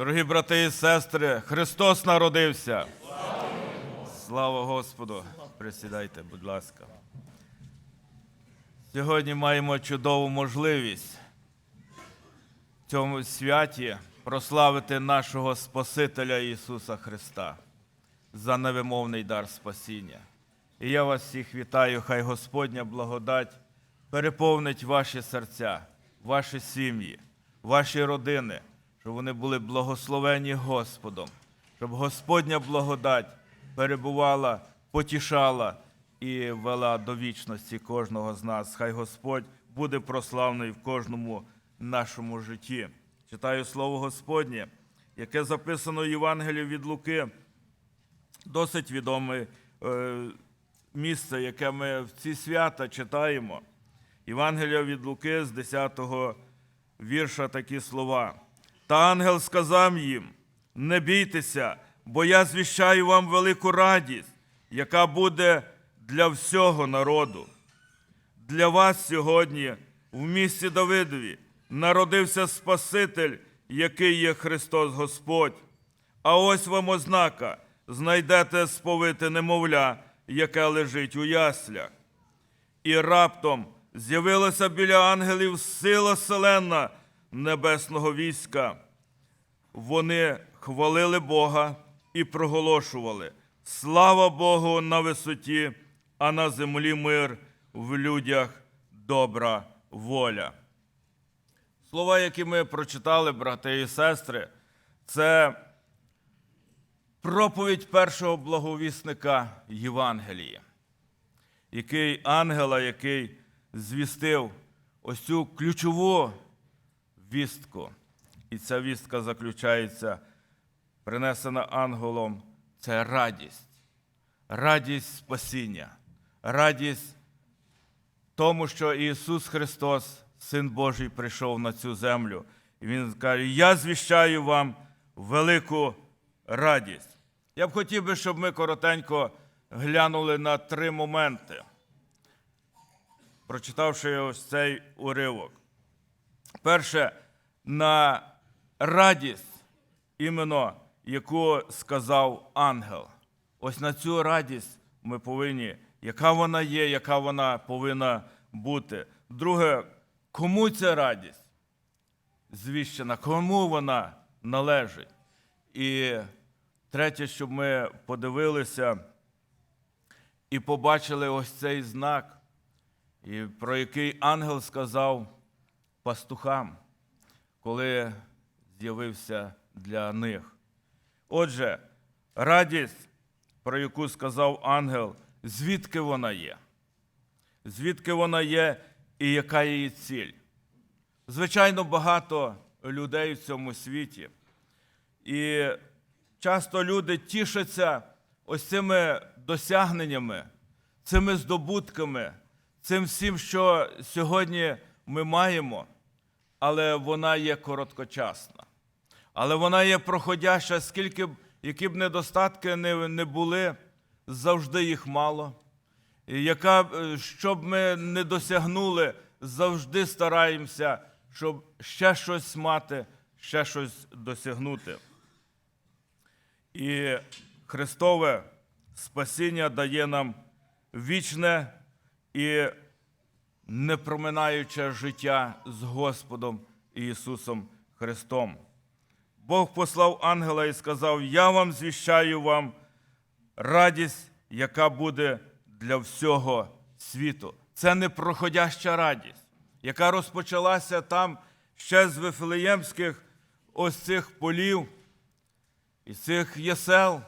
Дорогі брати і сестри, Христос народився. Слава Господу! Присідайте, будь ласка. Сьогодні маємо чудову можливість в цьому святі прославити нашого Спасителя Ісуса Христа за невимовний дар спасіння. І я вас всіх вітаю, хай Господня благодать переповнить ваші серця, ваші сім'ї, ваші родини, щоб вони були благословені Господом, щоб Господня благодать перебувала, потішала і вела до вічності кожного з нас. Хай Господь буде прославний в кожному нашому житті. Читаю Слово Господнє, яке записано в Євангелії від Луки, досить відоме е, місце, яке ми в ці свята читаємо. Євангелія від Луки з 10-го вірша такі слова. Та ангел сказав їм: не бійтеся, бо я звіщаю вам велику радість, яка буде для всього народу. Для вас сьогодні в місті Давидові народився Спаситель, який є Христос Господь. А ось вам ознака: знайдете сповите немовля, яке лежить у яслях. І раптом з'явилася біля ангелів сила селена небесного війська. Вони хвалили Бога і проголошували: Слава Богу на висоті, а на землі мир, в людях добра воля. Слова, які ми прочитали, брати і сестри, це проповідь першого благовісника Євангелія, який ангела, який звістив ось цю ключову вістку. І ця вістка заключається, принесена ангелом, це радість, радість спасіння, радість тому, що Ісус Христос, Син Божий, прийшов на цю землю. І Він каже: Я звіщаю вам велику радість. Я б хотів би, щоб ми коротенько глянули на три моменти, прочитавши ось цей уривок. Перше, на радість, іменно яку сказав ангел. Ось на цю радість ми повинні, яка вона є, яка вона повинна бути. Друге, кому ця радість звіщена, кому вона належить. І третє, щоб ми подивилися і побачили ось цей знак, про який ангел сказав пастухам, коли з'явився для них. Отже, радість, про яку сказав ангел, звідки вона є? Звідки вона є і яка її ціль? Звичайно, багато людей в цьому світі. І часто люди тішаться ось цими досягненнями, цими здобутками, цим всім, що сьогодні ми маємо, але вона є короткочасна. Але вона є проходяща, скільки б, які б недостатки не, не були, завжди їх мало. І яка, е, що б ми не досягнули, завжди стараємося, щоб ще щось мати, ще щось досягнути. І Христове спасіння дає нам вічне і непроминаюче життя з Господом Ісусом Христом. Бог послав ангела і сказав: Я вам звіщаю вам радість, яка буде для всього світу. Це непроходяща радість, яка розпочалася там ще з Вифлеємських ось цих полів і цих єсел,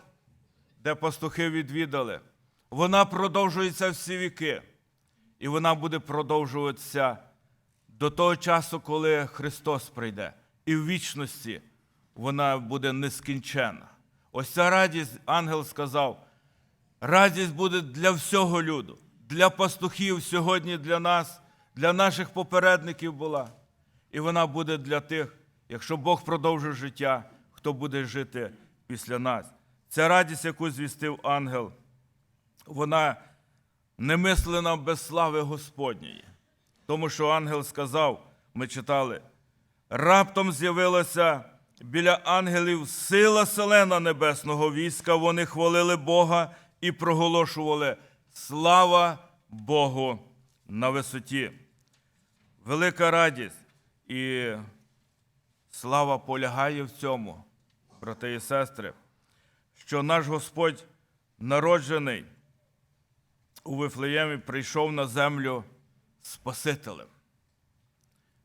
де пастухи відвідали. Вона продовжується всі віки, і вона буде продовжуватися до того часу, коли Христос прийде. І в вічності вона буде нескінченна. Ось ця радість, ангел сказав, радість буде для всього люду, для пастухів сьогодні для нас, для наших попередників була. І вона буде для тих, якщо Бог продовжить життя, хто буде жити після нас. Ця радість, яку звістив ангел, вона не мислена без слави Господньої. Тому що ангел сказав, ми читали, раптом з'явилася біля ангелів сила селена небесного війська. Вони хвалили Бога і проголошували слава Богу на висоті. Велика радість і слава полягає в цьому, брати і сестри, що наш Господь народжений у Вифлеємі прийшов на землю Спасителем.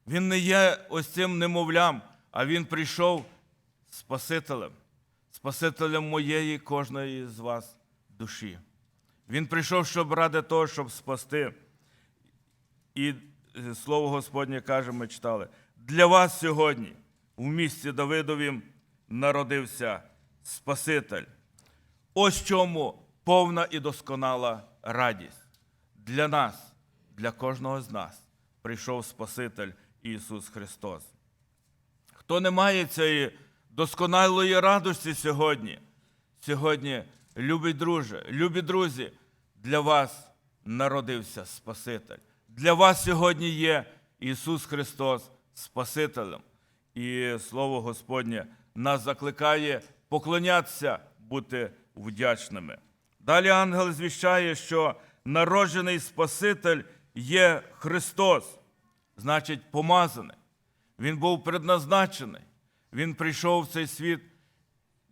Він не є ось цим немовлям, а він прийшов Спасителем, Спасителем моєї кожної з вас душі. Він прийшов, щоб ради того, щоб спасти. І е, слово Господнє каже, ми читали: для вас сьогодні в місті Давидовім народився Спаситель. Ось чому повна і досконала радість. Для нас, для кожного з нас прийшов Спаситель Ісус Христос. Хто не має цієї досконалої радості сьогодні, сьогодні, любі друже, любі друзі, для вас народився Спаситель. Для вас сьогодні є Ісус Христос Спасителем. І Слово Господнє нас закликає поклонятися, бути вдячними. Далі ангел звіщає, що народжений Спаситель є Христос, значить, помазаний. Він був предназначений. Він прийшов в цей світ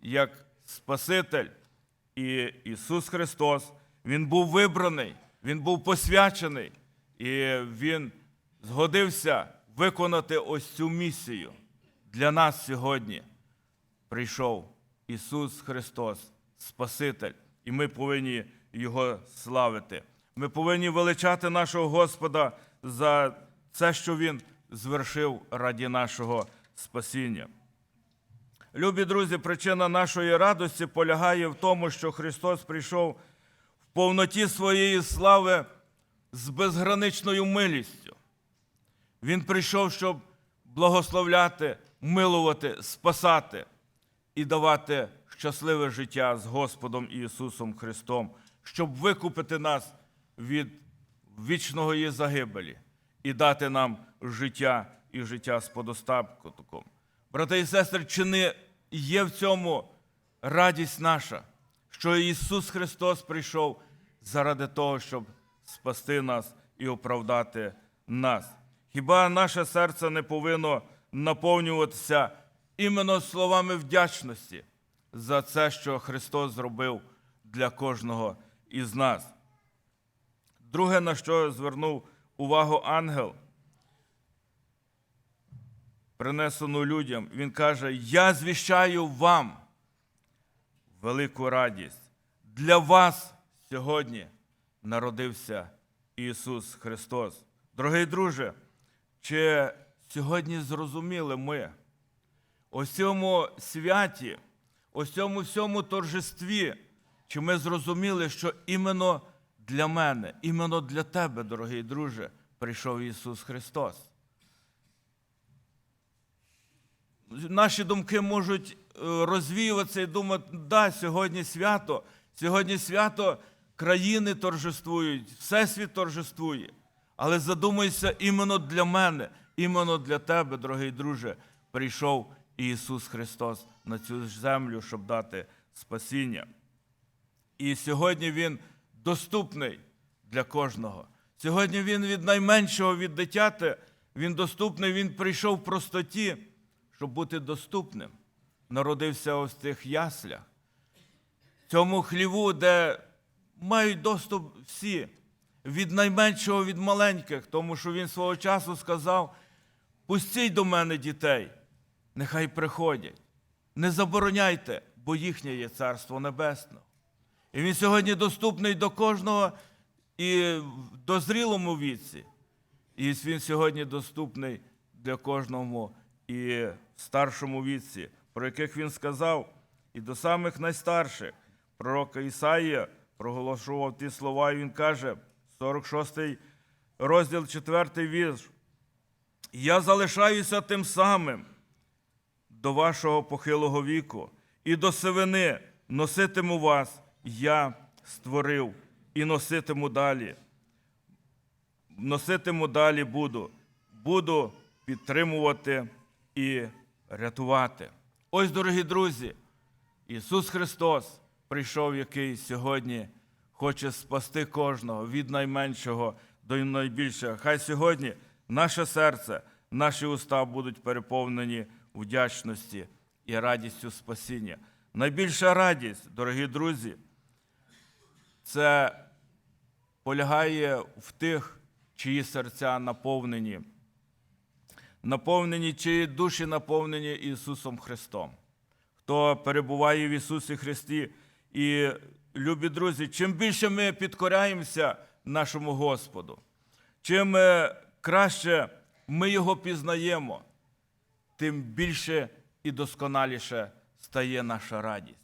як Спаситель. І Ісус Христос, Він був вибраний, Він був посвячений, і Він згодився виконати ось цю місію. Для нас сьогодні прийшов Ісус Христос, Спаситель, і ми повинні Його славити. Ми повинні величати нашого Господа за це, що Він звершив раді нашого спасіння. Любі друзі, причина нашої радості полягає в тому, що Христос прийшов в повноті своєї слави з безграничною милістю. Він прийшов, щоб благословляти, милувати, спасати і давати щасливе життя з Господом Ісусом Христом, щоб викупити нас від вічної загибелі і дати нам життя і життя з подостатком. Брати і сестри, чи не є в цьому радість наша, що Ісус Христос прийшов заради того, щоб спасти нас і оправдати нас? Хіба наше серце не повинно наповнюватися іменно словами вдячності за це, що Христос зробив для кожного із нас? Друге, на що звернув увагу ангел, принесену людям, він каже: Я звіщаю вам велику радість. Для вас сьогодні народився Ісус Христос. Дорогий друже, чи сьогодні зрозуміли ми ось цьому святі, ось цьому всьому торжестві, чи ми зрозуміли, що іменно для мене, іменно для тебе, дорогий друже, прийшов Ісус Христос. Наші думки можуть е, розвіюватися і думати, да, сьогодні свято, сьогодні свято країни торжествують, всесвіт торжествує. Але задумайся, іменно для мене, іменно для тебе, дорогий друже, прийшов Ісус Христос на цю землю, щоб дати спасіння. І сьогодні Він доступний для кожного. Сьогодні Він від найменшого від дитяти, Він доступний, Він прийшов в простоті, щоб бути доступним. Народився ось в цих яслях, цьому хліву, де мають доступ всі, від найменшого від маленьких, тому що він свого часу сказав: пустіть до мене дітей, нехай приходять. Не забороняйте, бо їхнє є Царство Небесне. І він сьогодні доступний до кожного і в дозрілому віці. І він сьогодні доступний для кожного і в старшому віці, про яких він сказав, і до самих найстарших. Пророка Ісаїя проголошував ті слова, і він каже, 46 розділ, 4 вірш. Я залишаюся тим самим до вашого похилого віку, і до сивини носитиму вас, я створив, і носитиму далі. Носитиму далі буду, буду підтримувати і рятувати. Ось, дорогі друзі, Ісус Христос прийшов, який сьогодні хоче спасти кожного від найменшого до найбільшого. Хай сьогодні наше серце, наші уста будуть переповнені вдячності і радістю спасіння. Найбільша радість, дорогі друзі, це полягає в тих, чиї серця наповнені, наповнені, чиї душі наповнені Ісусом Христом. Хто перебуває в Ісусі Христі. І, любі друзі, чим більше ми підкоряємося нашому Господу, чим е, краще ми Його пізнаємо, тим більше і досконаліше стає наша радість.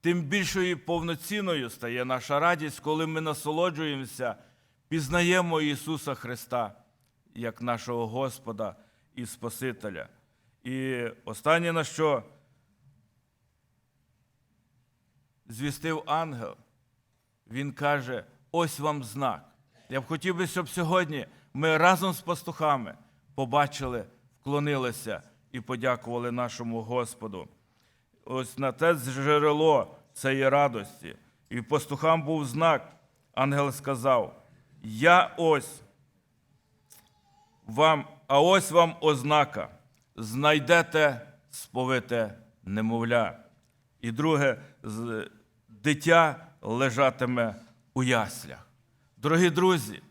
Тим більшою повноцінною стає наша радість, коли ми насолоджуємося, пізнаємо Ісуса Христа як нашого Господа і Спасителя. І останнє на що звістив ангел, він каже: ось вам знак. Я б хотів би, щоб сьогодні ми разом з пастухами побачили, вклонилися і подякували нашому Господу. Ось на те джерело цієї радості. І пастухам був знак. Ангел сказав: Я ось вам, а ось вам ознака. Знайдете сповите немовля. І друге, дитя лежатиме у яслях. Дорогі друзі,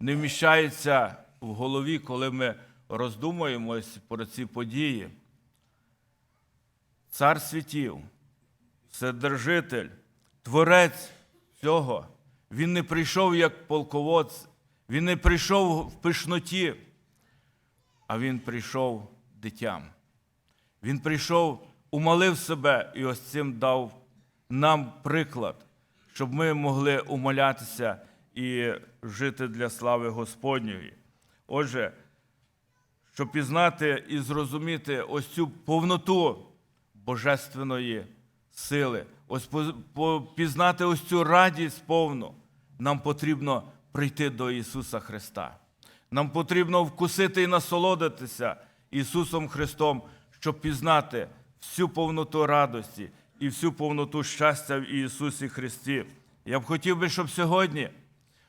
не вміщається в голові, коли ми роздумуємо ось про ці події. Цар світів, Вседержитель, Творець цього, він не прийшов як полководець, він не прийшов в пишноті, а він прийшов дитям. Він прийшов, умалив себе і ось цим дав нам приклад, щоб ми могли умолятися і жити для слави Господньої. Отже, щоб пізнати і зрозуміти ось цю повноту божественної сили, ось пізнати ось цю радість повну, нам потрібно прийти до Ісуса Христа. Нам потрібно вкусити і насолодитися Ісусом Христом, щоб пізнати всю повноту радості і всю повноту щастя в Ісусі Христі. Я б хотів би, щоб сьогодні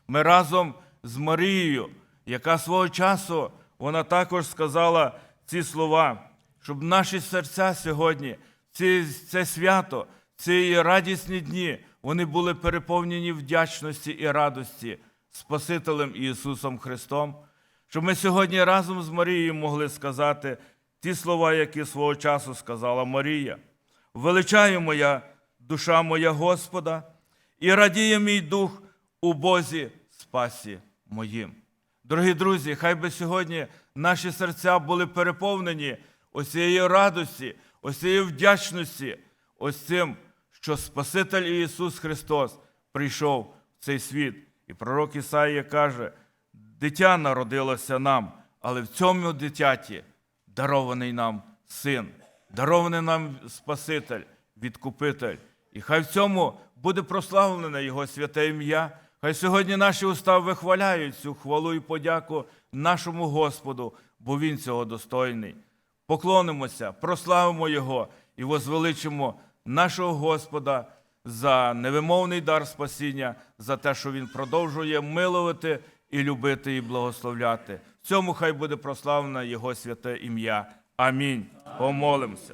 ми разом з Марією, яка свого часу вона також сказала ці слова, щоб наші серця сьогодні, ці, це свято, ці радісні дні, вони були переповнені вдячності і радості Спасителем Ісусом Христом, щоб ми сьогодні разом з Марією могли сказати ті слова, які свого часу сказала Марія. Величає моя душа моя Господа, і радіє мій дух у Бозі спасі моїм. Дорогі друзі, хай би сьогодні наші серця були переповнені ось радості, ось вдячності, ось цим, що Спаситель Ісус Христос прийшов в цей світ. І пророк Ісаїя каже: дитя народилося нам, але в цьому дитяті дарований нам син, дарований нам Спаситель, відкупитель. І хай в цьому буде прославлене Його святе ім'я. Хай сьогодні наші уста вихваляють цю хвалу і подяку нашому Господу, бо Він цього достойний. Поклонимося, прославимо Його і возвеличимо нашого Господа за невимовний дар спасіння, за те, що Він продовжує милувати і любити і благословляти. В цьому хай буде прославлене Його святе ім'я. Амінь. Помолимося.